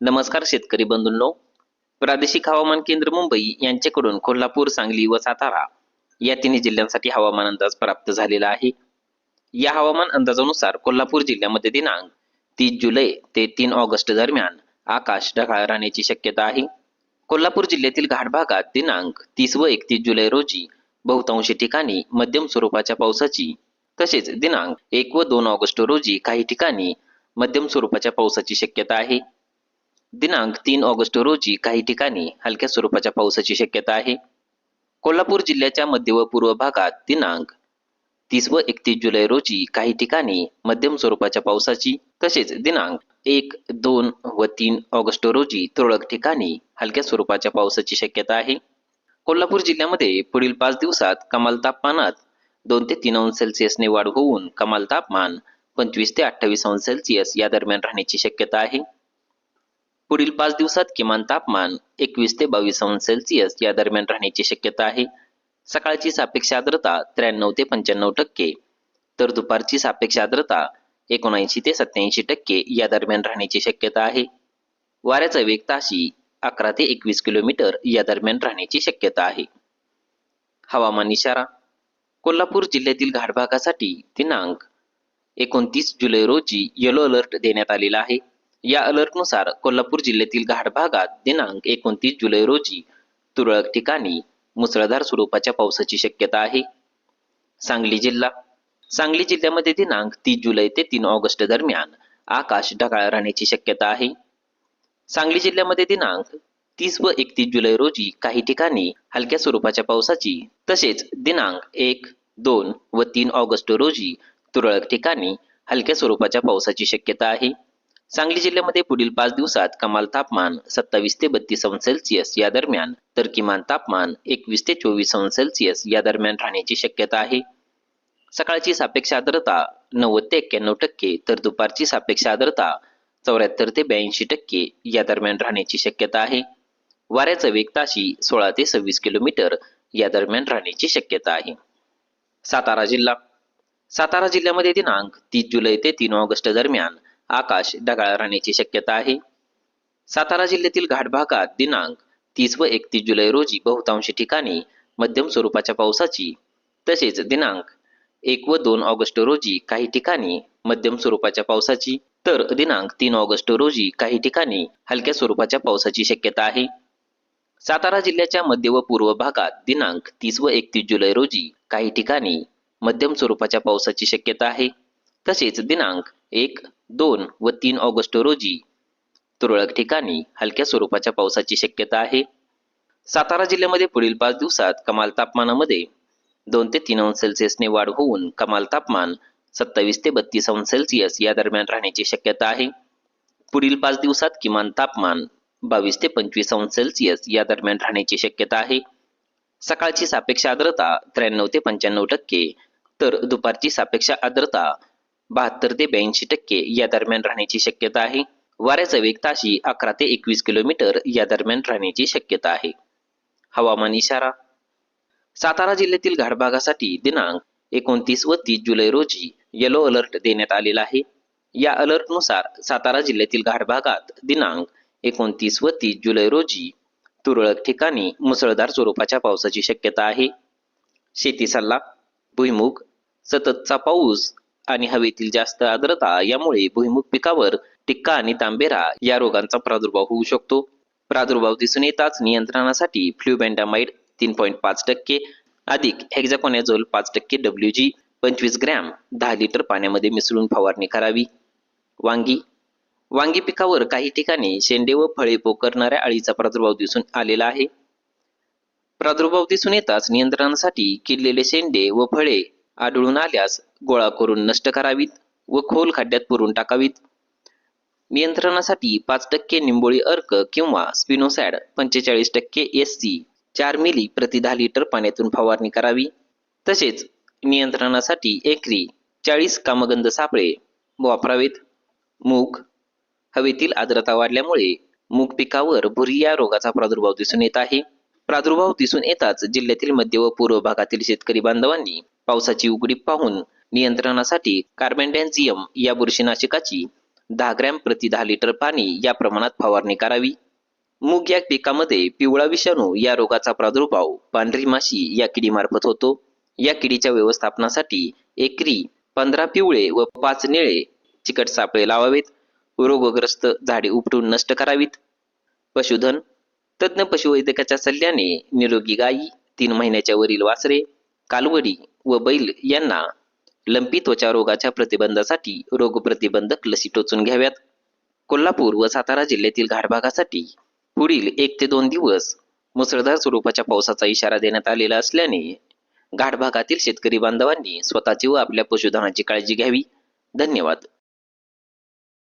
नमस्कार शेतकरी बंधूंनो. प्रादेशिक हवामान केंद्र मुंबई यांच्याकडून कोल्हापूर सांगली व सातारा या तिन्ही जिल्ह्यांसाठी हवामान अंदाज प्राप्त झालेला आहे. या हवामान अंदाजानुसार कोल्हापूर जिल्ह्यामध्ये दिनांक तीस जुलै ते तीन ऑगस्ट दरम्यान आकाश ढगाळ राहण्याची शक्यता आहे. कोल्हापूर जिल्ह्यातील घाट भागात दिनांक तीस व एकतीस जुलै रोजी बहुतांश ठिकाणी मध्यम स्वरूपाच्या पावसाची तसेच दिनांक एक व दोन ऑगस्ट रोजी काही ठिकाणी मध्यम स्वरूपाच्या पावसाची शक्यता आहे. दिनांक तीन ऑगस्ट रोजी काही ठिकाणी हलक्या स्वरूपाच्या पावसाची शक्यता आहे. कोल्हापूर जिल्ह्याच्या मध्य व पूर्व भागात दिनांक तीस व एकतीस जुलै रोजी काही ठिकाणी मध्यम स्वरूपाच्या पावसाची तसेच दिनांक एक दोन व तीन ऑगस्ट रोजी तुरळक ठिकाणी हलक्या स्वरूपाच्या पावसाची शक्यता आहे. कोल्हापूर जिल्ह्यामध्ये पुढील पाच दिवसात कमाल तापमानात दोन ते तीन अंश सेल्सिअसने वाढ होऊन कमाल तापमान पंचवीस ते अठ्ठावीस अंश सेल्सिअस या दरम्यान राहण्याची शक्यता आहे. पुढील पाच दिवसात किमान तापमान एकवीस ते बावीस अंश सेल्सिअस या दरम्यान राहण्याची शक्यता आहे. सकाळची सापेक्ष आर्द्रता त्र्याण्णव ते पंच्याण्णव टक्के तर दुपारची सापेक्ष आर्द्रता एकोणऐंशी ते सत्याऐंशी टक्के या दरम्यान राहण्याची शक्यता आहे. वाऱ्याचा वेग ताशी अकरा ते एकवीस किलोमीटर या दरम्यान राहण्याची शक्यता आहे. हवामान इशारा कोल्हापूर जिल्ह्यातील घाट भागासाठी दिनांक एकोणतीस जुलै रोजी येलो अलर्ट देण्यात आलेला आहे. या अलर्टनुसार कोल्हापूर जिल्ह्यातील घाट भागात दिनांक एकोणतीस जुलै रोजी तुरळक ठिकाणी मुसळधार स्वरूपाच्या पावसाची शक्यता आहे. सांगली जिल्हा सांगली जिल्ह्यामध्ये दिनांक तीस जुलै ते तीन ऑगस्ट दरम्यान आकाश ढगाळ राहण्याची शक्यता आहे. सांगली जिल्ह्यामध्ये दिनांक तीस व एकतीस जुलै रोजी काही ठिकाणी हलक्या स्वरूपाच्या पावसाची तसेच दिनांक एक दोन व तीन ऑगस्ट रोजी तुरळक ठिकाणी हलक्या स्वरूपाच्या पावसाची शक्यता आहे. सांगली जिल्ह्यामध्ये पुढील पाच दिवसात कमाल तापमान सत्तावीस ते बत्तीस अंश सेल्सिअस या दरम्यान तर किमान तापमान एकवीस ते चोवीस अंश सेल्सिअस या दरम्यान राहण्याची शक्यता आहे. सकाळची सापेक्ष आर्द्रता नव्वद ते एक्क्याण्णव टक्के तर दुपारची सापेक्ष आर्द्रता चौऱ्याहत्तर ते ब्याऐंशी टक्के या दरम्यान राहण्याची शक्यता आहे. वाऱ्याचा वेग ताशी सोळा ते सव्वीस किलोमीटर या दरम्यान राहण्याची शक्यता आहे. सातारा जिल्हा सातारा जिल्ह्यामध्ये दिनांक तीस जुलै ते तीन ऑगस्ट दरम्यान आकाश ढगाळ राहण्याची शक्यता आहे. सातारा जिल्ह्यातील घाट भागात दिनांक तीस व एकतीस जुलै रोजी बहुतांशी ठिकाणी मध्यम स्वरूपाच्या पावसाची तसेच दिनांक एक व दोन ऑगस्ट रोजी काही ठिकाणी मध्यम स्वरूपाच्या पावसाची तर दिनांक तीन ऑगस्ट रोजी काही ठिकाणी हलक्या स्वरूपाच्या पावसाची शक्यता आहे. सातारा जिल्ह्याच्या मध्य व पूर्व भागात दिनांक तीस व एकतीस जुलै रोजी काही ठिकाणी मध्यम स्वरूपाच्या पावसाची शक्यता आहे. तसेच दिनांक एक दोन व तीन ऑगस्ट रोजी. तुरळक ठिकाणी हलक्या स्वरूपाच्या पावसाची शक्यता आहे. सातारा जिल्ह्यामध्ये पुढील पाच दिवसात कमाल तापमानामध्ये दोन ते तीन अंश सेल्सिअसने वाढ होऊन कमाल तापमान सत्तावीस ते बत्तीस अंश सेल्सिअस या दरम्यान राहण्याची शक्यता आहे. पुढील पाच दिवसात किमान तापमान बावीस ते पंचवीस अंश सेल्सिअस या दरम्यान राहण्याची शक्यता आहे. सकाळची सापेक्ष आर्द्रता त्र्याण्णव ते पंच्याण्णव टक्के तर दुपारची सापेक्ष आर्द्रता बहात्तर ते ब्याऐंशी टक्के या दरम्यान राहण्याची शक्यता आहे. वाऱ्याचा वेग ताशी अकरा ते एकवीस किलोमीटर या दरम्यान राहण्याची शक्यता आहे. हवामान इशारा. सातारा जिल्ह्यातील घाटभागासाठी दिनांक एकोणतीस व तीस जुलै रोजी येलो अलर्ट देण्यात आलेला आहे. या अलर्टनुसार सातारा जिल्ह्यातील घाटभागात दिनांक एकोणतीस व तीस जुलै रोजी तुरळक ठिकाणी मुसळधार स्वरूपाच्या पावसाची शक्यता आहे. शेती सल्ला भुईमुग सततचा पाऊस आणि हवेतील जास्त आर्द्रता यामुळे भुईमुग पिकावर टिक्का आणि तांबेरा या रोगांचा प्रादुर्भाव होऊ शकतो. प्रादुर्भाव दिसून येताच नियंत्रणासाठी फ्ल्युबेंडामाइड तीन पॉईंट पाच टक्के अधिक हेक्झाकोनॅझोल पाच टक्के डब्ल्यू जी पंचवीस ग्रॅम दहा लिटर पाण्यामध्ये मिसळून फवारणी करावी. वांगी. वांगी पिकावर काही ठिकाणी शेंडे व फळे पोकरणाऱ्या अळीचा प्रादुर्भाव दिसून आलेला आहे. प्रादुर्भाव दिसून येताच नियंत्रणासाठी किडलेले शेंडे व फळे आढळून आल्यास गोळा करून नष्ट करावीत व खोल खड्ड्यात पुरून टाकावीत. नियंत्रणासाठी पाच टक्के निंबोळी अर्क किंवा स्पिनोसॅड पंचेचाळीस टक्के एस सी चार मिली प्रति दहा लिटर पाण्यातून फवारणी करावी. तसेच नियंत्रणासाठी एकरी चाळीस कामगंध सापळे वापरावेत. मूग हवेतील आर्द्रता वाढल्यामुळे मूग पिकावर भुरी या रोगाचा प्रादुर्भाव दिसून येत आहे. प्रादुर्भाव दिसून येताच जिल्ह्यातील मध्य व पूर्व भागातील शेतकरी बांधवांनी पावसाची उघडीप पाहून नियंत्रणासाठी कार्बेंडॅन्झियम या बुरशीनाशकाची दहा ग्रॅम प्रति दहा लिटर पाणी या प्रमाणात फवारणी करावी. मूग या पिकामध्ये पिवळा विषाणू या रोगाचा प्रादुर्भाव पांढरी माशी या किडीमार्फत होतो. या किडीच्या व्यवस्थापनासाठी एकरी पंधरा पिवळे व पाच निळे चिकट सापळे लावावेत. रोगग्रस्त झाडे उपटून नष्ट करावीत. पशुधन तज्ज्ञ पशुवैद्यकाच्या सल्ल्याने निरोगी गायी तीन महिन्याच्या वरील वासरे कालवडी व बैल यांना लंपी त्वचा रोगाच्या प्रतिबंधासाठी रोगप्रतिबंधक लसी टोचून घ्याव्यात. कोल्हापूर व सातारा जिल्ह्यातील घाटभागासाठी पुढील एक ते दोन दिवस मुसळधार स्वरूपाच्या पावसाचा इशारा देण्यात आलेला असल्याने घाटभागातील शेतकरी बांधवांनी स्वतःची व आपल्या पशुधनाची काळजी घ्यावी. धन्यवाद.